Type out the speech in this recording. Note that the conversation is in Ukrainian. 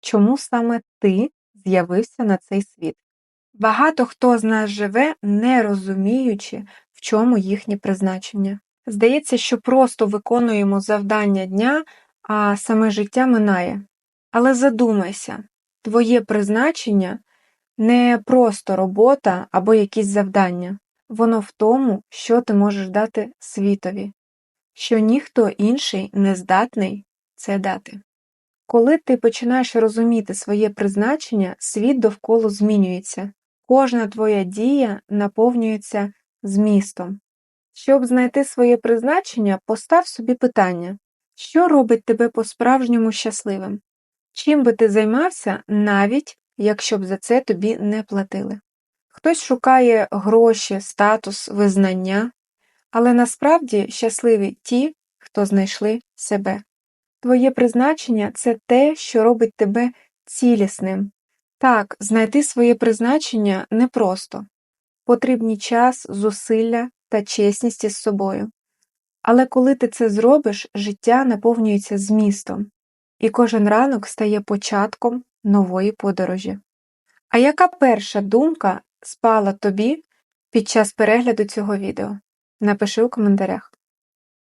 чому саме ти з'явився на цей світ. Багато хто з нас живе, не розуміючи, в чому їхнє призначення. Здається, що просто виконуємо завдання дня, а саме життя минає. Але задумайся, твоє призначення не просто робота або якісь завдання. Воно в тому, що ти можеш дати світові, що ніхто інший не здатний це дати. Коли ти починаєш розуміти своє призначення, світ довкола змінюється, кожна твоя дія наповнюється змістом. Щоб знайти своє призначення, постав собі питання, що робить тебе по-справжньому щасливим? Чим би ти займався, навіть якщо б за це тобі не платили? Хтось шукає гроші, статус, визнання, але насправді щасливі ті, хто знайшли себе. Твоє призначення це те, що робить тебе цілісним. Так, знайти своє призначення непросто. Потрібні час, зусилля та чесність із собою. Але коли ти це зробиш, життя наповнюється змістом, і кожен ранок стає початком нової подорожі. А яка перша думка спала тобі під час перегляду цього відео? Напиши у коментарях.